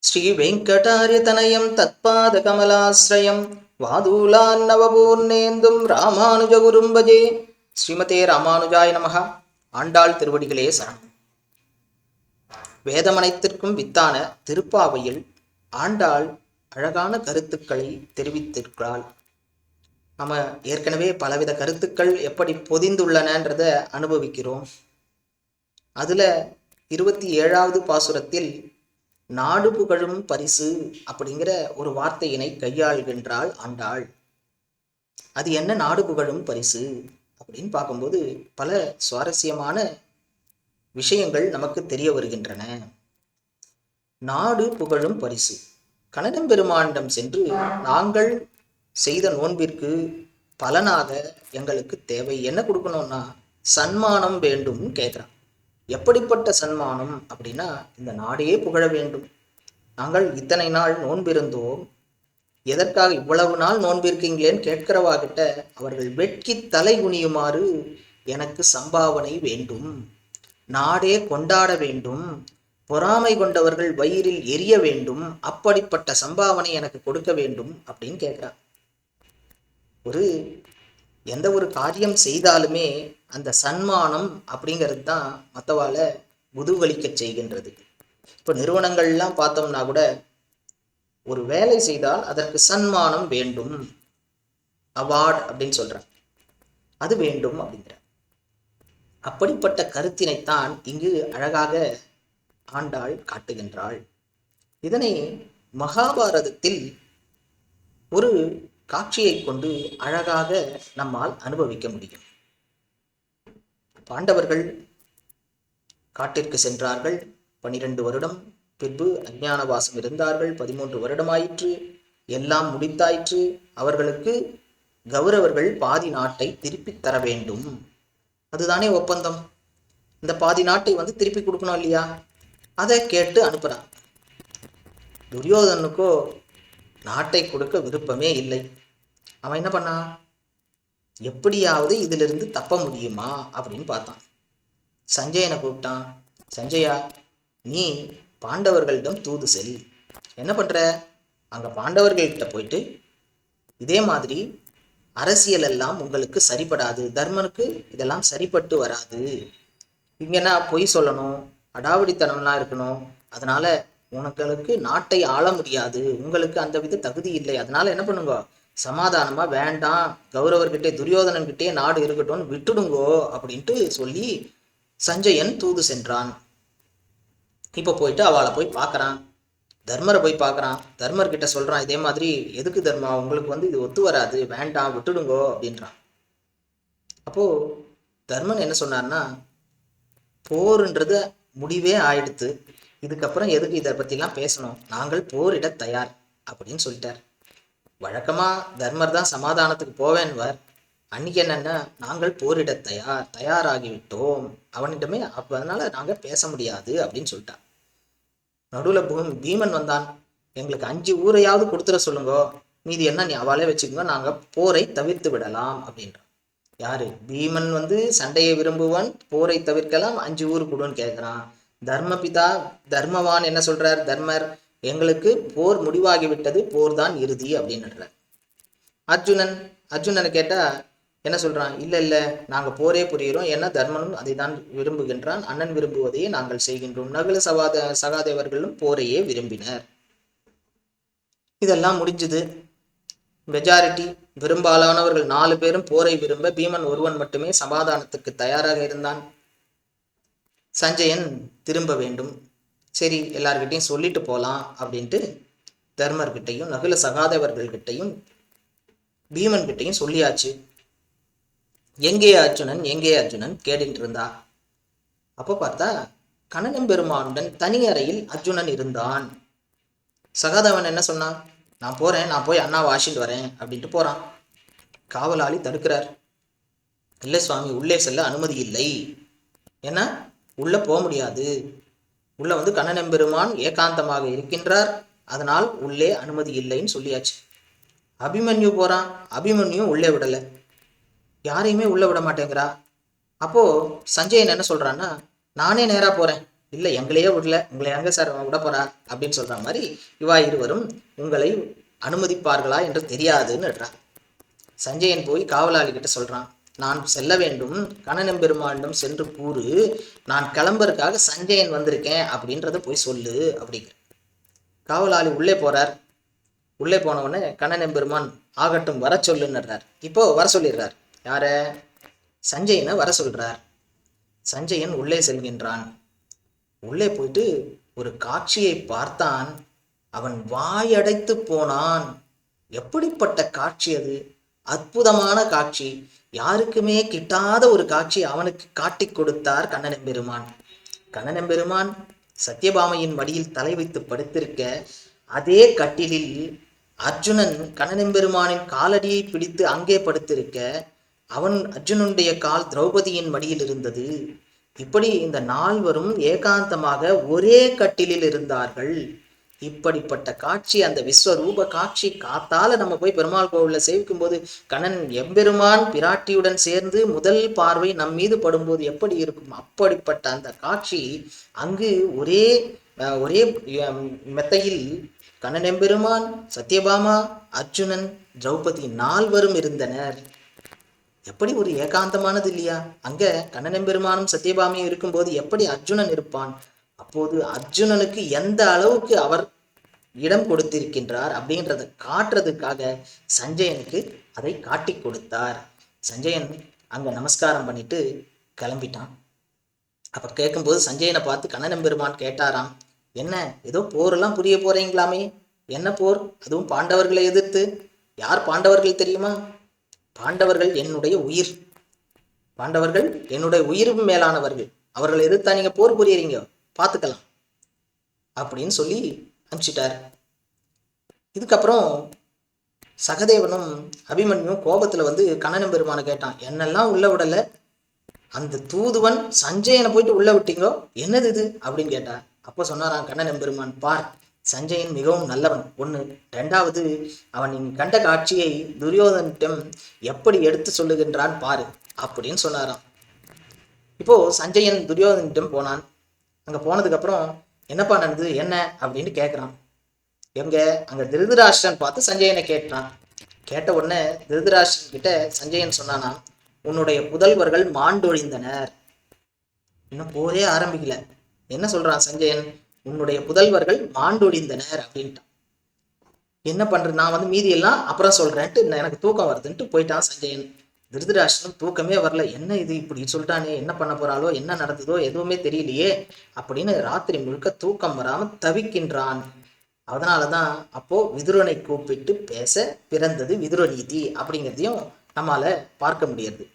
ஸ்ரீ வெங்கடாரியதனயம் தத்பாத கமலாசிரயம் வாதூலான் நவபூர்ணேந்தும் ராமானுஜ குரும்பஜே ஸ்ரீமதே ராமானுஜாய நமகா. ஆண்டாள் திருவடிகளே சரணம். வேதமனைத்திற்கும் வித்தான திருப்பாவையில் ஆண்டாள் அழகான கருத்துக்களை தெரிவித்திருக்கிறாள். நம்ம ஏற்கனவே பலவித கருத்துக்கள் எப்படி பொதிந்துள்ளனன்றத அனுபவிக்கிறோம். அதுல இருபத்தி ஏழாவது பாசுரத்தில் நாடு புகழும் பரிசு அப்படிங்கிற ஒரு வார்த்தையினை கையாள்கின்றாள் ஆண்டாள். அது என்ன நாடு புகழும் பரிசு அப்படின்னு பார்க்கும்போது பல சுவாரஸ்யமான விஷயங்கள் நமக்கு தெரிய வருகின்றன. நாடு புகழும் பரிசு. கனடம் பெருமானிடம் சென்று நாங்கள் செய்த நோன்பிற்கு பலனாக எங்களுக்கு தேவை. என்ன கொடுக்கணும்னா சன்மானம் வேண்டும் கேட்குறான். எப்படிப்பட்ட சன்மானம் அப்படின்னா இந்த நாடே புகழ வேண்டும். நாங்கள் இத்தனை நாள் நோன்பிருந்தோம். எதற்காக இவ்வளவு நாள் நோன்பிருக்கீங்களேன்னு கேட்கிறவாகிட்ட அவர்கள் வெட்கி தலை குனியுமாறு எனக்கு சம்பாவனை வேண்டும். நாடே கொண்டாட வேண்டும். பொறாமை கொண்டவர்கள் வயிறில் எரிய வேண்டும். அப்படிப்பட்ட சம்பாவனை எனக்கு கொடுக்க வேண்டும் அப்படின்னு கேட்குறா. ஒரு எந்த ஒரு காரியம் செய்தாலுமே அந்த சன்மானம் அப்படிங்கிறது தான் மற்றவால குதூகலிக்க செய்கின்றது. இப்போ நிறுவனங்கள்லாம் பார்த்தோம்னா கூட ஒரு வேலை செய்தால் அதற்கு சன்மானம் வேண்டும். அவார்ட் அப்படின்னு சொல்கிறாங்க அது வேண்டும் அப்படிங்கிற அப்படிப்பட்ட கருத்தினைத்தான் இங்கு அழகாக ஆண்டாள் காட்டுகின்றாள். இதனை மகாபாரதத்தில் ஒரு காட்சியை கொண்டு அழகாக நம்மால் அனுபவிக்க முடியும். பாண்டவர்கள் காட்டிற்கு சென்றார்கள். பனிரெண்டு வருடம் பின்பு அஞ்ஞானவாசம் இருந்தார்கள். பதிமூன்று வருடமாயிற்று. எல்லாம் முடித்தாயிற்று. அவர்களுக்கு கௌரவர்கள் பாதி நாட்டை திருப்பித் தர வேண்டும். அதுதானே ஒப்பந்தம். இந்த பாதி நாட்டை வந்து திருப்பி கொடுக்கணும் இல்லையா? அதை கேட்டு அனுப்புறான். துரியோதனுக்கோ நாட்டை கொடுக்க விருப்பமே இல்லை. அவன் என்ன பண்ணான்? எப்படியாவது இதிலிருந்து தப்ப முடியுமா? அப்படின்னு பார்த்தான். சஞ்சயனை கூப்பிட்டான். சஞ்சயா நீ பாண்டவர்களிடம் தூது செல். என்ன பண்ற? அங்க பாண்டவர்கள்கிட்ட போயிட்டு இதே மாதிரி அரசியல் எல்லாம் உங்களுக்கு சரிப்படாது தர்மனுக்கு இதெல்லாம் சரிப்பட்டு வராது. இங்கன்னா பொய் சொல்லணும்? அடாவடித்தனம்லாம் இருக்கணும். அதனால உனக்களுக்கு நாட்டை ஆள முடியாது. உங்களுக்கு அந்த வித தகுதி இல்லை. அதனால என்ன பண்ணுங்க? சமாதானமா வேண்டாம். கௌரவர்கிட்டே துரியோதனன்கிட்டே நாடு இருக்கட்டும்னு விட்டுடுங்கோ அப்படின்ட்டு சொல்லி சஞ்சயன் தூது சென்றான். இப்போ போயிட்டு அவளை போய் பார்க்குறான். தர்மரை போய் பார்க்குறான். தர்மர் கிட்ட சொல்றான் இதே மாதிரி எதுக்கு தர்மா? உங்களுக்கு வந்து இது ஒத்து வராது. வேண்டாம் விட்டுடுங்கோ அப்படின்றான். அப்போ தர்மன் என்ன சொன்னார்னா போருன்றது முடிவே ஆயிடுத்து. இதுக்கப்புறம் எதுக்கு இதை பற்றிலாம் பேசணும்? நாங்கள் போரிட தயார் அப்படின்னு சொல்லிட்டார். வழக்கமாக தர்மர் தான் சமாதானத்துக்கு போவேன்வர். அன்னைக்கு என்னென்ன நாங்கள் போரிட தயார் தயாராகிவிட்டோம். அவனிடமே அப்போ அதனால் நாங்கள் பேச முடியாது அப்படின்னு சொல்லிட்டான் நடுவில் பூமி பீமன் வந்தான். எங்களுக்கு அஞ்சு ஊரையாவது கொடுத்துட சொல்லுங்க. மீதி என்ன நீ அவளே வச்சுக்கோங்க நாங்கள் போரை தவிர்த்து விடலாம் அப்படின்றான் யாரு? பீமன் வந்து சண்டையை விரும்புவன் போரை தவிர்க்கலாம் அஞ்சு ஊர் கொடுன்னு கேட்குறான் தர்மபிதா தர்மவான் என்ன சொல்றார்? தர்மர் எங்களுக்கு போர் முடிவாகிவிட்டது போர் தான் இறுதி அப்படின்னுறார் அர்ஜுனன் அர்ஜுனனை கேட்டால் என்ன சொல்கிறான் இல்லை இல்லை நாங்கள் போரே புரிகிறோம் ஏன்னா தர்மனும் அதை தான் விரும்புகின்றான். அண்ணன் விரும்புவதையே நாங்கள் செய்கின்றோம். நகுல சகாத சகாதேவர்களும் போரையே விரும்பினர். இதெல்லாம் முடிஞ்சது. மெஜாரிட்டி பெரும்பாலானவர்கள் நாலு பேரும் போரை விரும்ப பீமன் ஒருவன் மட்டுமே சமாதானத்துக்கு தயாராக இருந்தான். சஞ்சயன் திரும்ப வேண்டும். சரி எல்லார்கிட்டையும் சொல்லிட்டு போகலாம் அப்படின்ட்டு தர்மர்கிட்டையும் நகுல சகாதேவர்கள்கிட்டையும் பீமன் கிட்டையும் சொல்லியாச்சு. எங்கே அர்ஜுனன் எங்கே அர்ஜுனன் கேட்டுட்டு இருந்தா அப்போ பார்த்தா கண்ணனம் பெருமானுடன் தனி அறையில் அர்ஜுனன் இருந்தான். சகாதேவன் என்ன சொன்னான் நான் போறேன் நான் போய் அண்ணாவை ஆசிட்டு வரேன் அப்படின்ட்டு போறான். காவலாளி தடுக்கிறார். இல்லை சுவாமி உள்ளே செல்ல அனுமதி இல்லை. ஏன்னா உள்ளே போக முடியாது. உள்ளே வந்து கண்ணனெம்பெருமான் ஏகாந்தமாக இருக்கின்றார். அதனால் உள்ளே அனுமதி இல்லைன்னு சொல்லியாச்சு. அபிமன்யு போகிறான் அபிமன்யும் உள்ளே விடலை. யாரையுமே உள்ளே விட மாட்டேங்கிறா. அப்போது சஞ்சயன் என்ன சொல்கிறான்னா நானே நேராக போகிறேன் இல்லை எங்களையே விடல. உங்களை எங்கே சார் விட போகிறா அப்படின்னு சொல்கிற மாதிரி இவா இருவரும் உங்களை அனுமதிப்பார்களா என்று தெரியாதுன்னு சஞ்சயன் போய் காவலாளி கிட்ட நான் செல்ல வேண்டும் கண்ணனெம்பெருமானிடம் சென்று கூறு நான் கிளம்புறதுக்காக சஞ்சயன் வந்திருக்கேன் அப்படின்றத போய் சொல்லு அப்படிங்கிற காவலாளி உள்ளே போறார். உள்ளே போன உடனே கண்ணனெம்பெருமான் ஆகட்டும் வர சொல்லுன்னுறார். இப்போ வர சொல்லிடுறார். யார? சஞ்சயனை வர சொல்றார். சஞ்சயன் உள்ளே செல்கின்றான். உள்ளே போயிட்டு ஒரு காட்சியை பார்த்தான். அவன் வாயடைத்து போனான். எப்படிப்பட்ட காட்சி அது? அற்புதமான காட்சி. யாருக்குமே கிட்டாத ஒரு காட்சி அவனுக்கு காட்டிக் கொடுத்தார் கண்ணன பெருமான் கண்ணனம் பெருமான் சத்யபாமையின் மடியில் தலை வைத்து படுத்திருக்க அதே கட்டிலில் அர்ஜுனன் கண்ணனெம்பெருமானின் காலடியை பிடித்து அங்கே படுத்திருக்க அவன் அர்ஜுனனுடைய கால் திரௌபதியின் மடியில் இருந்தது. இப்படி இந்த நால்வரும் ஏகாந்தமாக ஒரே கட்டிலில் இருந்தார்கள். இப்படிப்பட்ட காட்சி அந்த விஸ்வரூப காட்சி காத்தால நம்ம போய் பெருமாள் கோவில்ல சேவிக்கும் போது கண்ணன் எம்பெருமான் பிராட்டியுடன் சேர்ந்து முதல் பார்வை நம் மீது படும்போது எப்படி இருக்கும்? அப்படிப்பட்ட அந்த காட்சி அங்கு ஒரே அஹ், ஒரே மெத்தையில் கண்ணன் எம்பெருமான் சத்யபாமா அர்ஜுனன் திரௌபதி நால்வரும் இருந்தனர். எப்படி ஒரு ஏகாந்தமானது இல்லையா? அங்க கண்ணன் பெருமானும் சத்யபாமியும் இருக்கும்போது எப்படி அர்ஜுனன் இருப்பான்? அப்போது அர்ஜுனனுக்கு எந்த அளவுக்கு அவர் இடம் கொடுத்திருக்கின்றார் அப்படின்றத காட்டுறதுக்காக சஞ்சயனுக்கு அதை காட்டி கொடுத்தார். சஞ்சயன் அங்க நமஸ்காரம் பண்ணிட்டு கிளம்பிட்டான். அப்ப கேட்கும்போது சஞ்சயனை பார்த்து கண்ணன் பெருமான் கேட்டாராம் என்ன ஏதோ போரெல்லாம் புரிய போறீங்களாமே? என்ன போர்? அதுவும் பாண்டவர்களை எதிர்த்து? யார் பாண்டவர்கள் தெரியுமா? பாண்டவர்கள் என்னுடைய உயிர். பாண்டவர்கள் என்னுடைய உயிரும் மேலானவர்கள். அவர்களை எதிர்த்தா நீங்க போர் புரியறீங்க. பார்த்துக்கலாம் அப்படின்னு சொல்லி அனுப்பிச்சிட்டார். இதுக்கப்புறம் சகதேவனும் அபிமன்யும் கோபத்தில் வந்து கண்ணன் பெருமானை கேட்டான் என்னெல்லாம் உள்ள விடலை அந்த தூதுவன் சஞ்சயனை போயிட்டு உள்ள விட்டீங்களோ? என்னது இது? அப்படின்னு கேட்டா அப்போ சொன்னாராம் கண்ணன் பெருமான் பார் சஞ்சயன் மிகவும் நல்லவன். ஒன்று ரெண்டாவது அவன் நீ கண்ட காட்சியை துரியோதனிடம் எப்படி எடுத்து சொல்லுகின்றான் பாரு அப்படின்னு சொன்னாராம். இப்போ சஞ்சயன் துரியோதனிடம் போனான். அங்கே போனதுக்கப்புறம் என்னப்பா நடந்தது? என்ன? அப்படின்னு கேட்குறான் எங்க? அங்கே திருதராஷ்டிரன் பார்த்து சஞ்சயனை கேட்டான். கேட்ட உடனே திருதராஷ்டிரன் கிட்ட சஞ்சயன் சொன்னானா உன்னுடைய புதல்வர்கள் மாண்டொழிந்தனர். இன்னும் போரே ஆரம்பிக்கல. என்ன சொல்றான் சஞ்சயன்? உன்னுடைய புதல்வர்கள் மாண்டொழிந்தனர் அப்படின்ட்டான். என்ன பண்றது நான் வந்து மீதி எல்லாம் அப்புறம் சொல்றேன்ட்டு நான் எனக்கு தூக்கம் வருதுன்ட்டு போயிட்டான் சஞ்சயன். திருதராஷ்டிரம் தூக்கமே வரல. என்ன இது இப்படி சொல்லிட்டானே? என்ன பண்ண போறாளோ? என்ன நடந்ததோ? எதுவுமே தெரியலையே? அப்படின்னு ராத்திரி முழுக்க தூக்கம் வராம தவிக்கின்றான். அதனாலதான் அப்போ விதுரனை கூப்பிட்டு பேச பிறந்தது விதுர நீதி அப்படிங்கிறதையும் நம்மால பார்க்க முடியாது.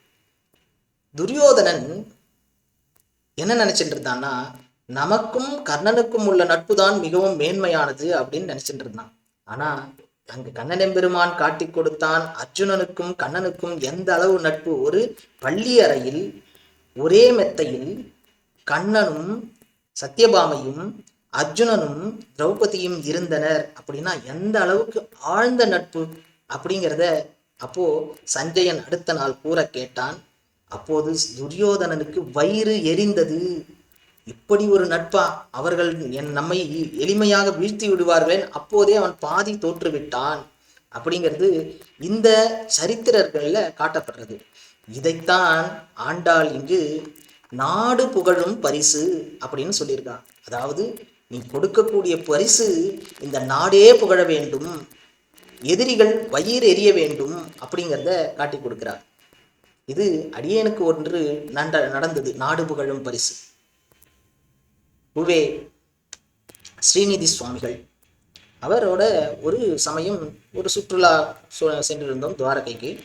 துரியோதனன் என்ன நினைச்சிட்டு இருந்தான்னா நமக்கும் கர்ணனுக்கும் உள்ள நட்பு தான் மிகவும் மேன்மையானது அப்படின்னு நினைச்சிட்டு இருந்தான். ஆனா அங்கு கண்ணன் பெருமான் காட்டி கொடுத்தான். அர்ஜுனனுக்கும் கண்ணனுக்கும் எந்த அளவு நட்பு? ஒரு பள்ளி அறையில் ஒரே மெத்தையில் கண்ணனும் சத்யபாமையும் அர்ஜுனனும் திரௌபதியும் இருந்தனர். அப்படின்னா எந்த அளவுக்கு ஆழ்ந்த நட்பு அப்படிங்கிறத அப்போ சஞ்சயன் அடுத்த நாள் கூற கேட்டான். அப்போது துரியோதனனுக்கு வயிறு எரிந்தது. இப்படி ஒரு நட்பா அவர்கள் என் நம்மை எளிமையாக வீழ்த்தி விடுவார்கள் அப்போதே அவன் பாதி தோற்றுவிட்டான். அப்படிங்கிறது இந்த சரித்திரர்கள்ல காட்டப்படுறது. இதைத்தான் ஆண்டாள் இங்கு நாடு புகழும் பரிசு அப்படின்னு சொல்லியிருக்கான் அதாவது நீ கொடுக்கக்கூடிய பரிசு இந்த நாடே புகழ வேண்டும் எதிரிகள் வயிறு எரிய வேண்டும் அப்படிங்கிறத காட்டி கொடுக்கிறார். இது அடியேனுக்கு ஒன்று நண்ட நடந்தது நாடு புகழும் பரிசு. உவே ஸ்ரீநிதி சுவாமிகள். அவரோட ஒரு சமயம் ஒரு சுற்றுலா சு- சென்றிருந்தோம் துவாரகைக்கு.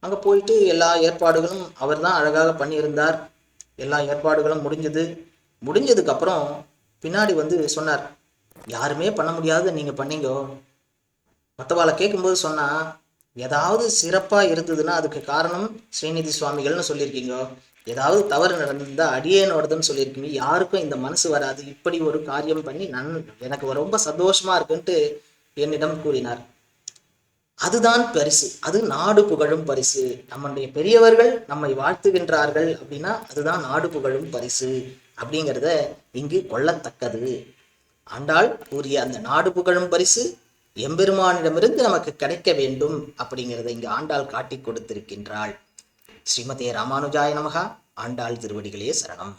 அங்கே போயிட்டு எல்லா ஏற்பாடுகளும் அவர் தான் அழகாக பண்ணியிருந்தார். எல்லா ஏற்பாடுகளும் முடிஞ்சது. முடிஞ்சதுக்கப்புறம் பின்னாடி வந்து சொன்னார் யாருமே பண்ண முடியாத நீங்கள் பண்ணீங்கோ. மற்றவாளை கேட்கும்போது சொன்னால் ஏதாவது சிறப்பாக இருந்ததுன்னா அதுக்கு காரணம் ஸ்ரீநிதி சுவாமிகள்னு சொல்லியிருக்கீங்க. ஏதாவது தவறு நடந்திருந்தா அடியேனோடதுன்னு சொல்லியிருக்கீங்க. யாருக்கும் இந்த மனசு வராது. இப்படி ஒரு காரியம் பண்ணி நன் எனக்கு ரொம்ப சந்தோஷமா இருக்குன்ட்டு என்னிடம் கூறினார். அதுதான் பரிசு. அது நாடு புகழும் பரிசு. நம்முடைய பெரியவர்கள் நம்மை வாழ்த்துகின்றார்கள் அப்படின்னா அதுதான் நாடு புகழும் பரிசு அப்படிங்கிறத இங்கு கொள்ளத்தக்கது. ஆண்டாள் கூறிய அந்த நாடு புகழும் பரிசு எம்பெருமானிடமிருந்து நமக்கு கிடைக்க வேண்டும் அப்படிங்கிறத இங்கு ஆண்டாள் காட்டி கொடுத்திருக்கின்றாள். ஸ்ரீமதே ராமானுஜாய நமகா. ஆண்டாள் திருவடிகளே சரணம்.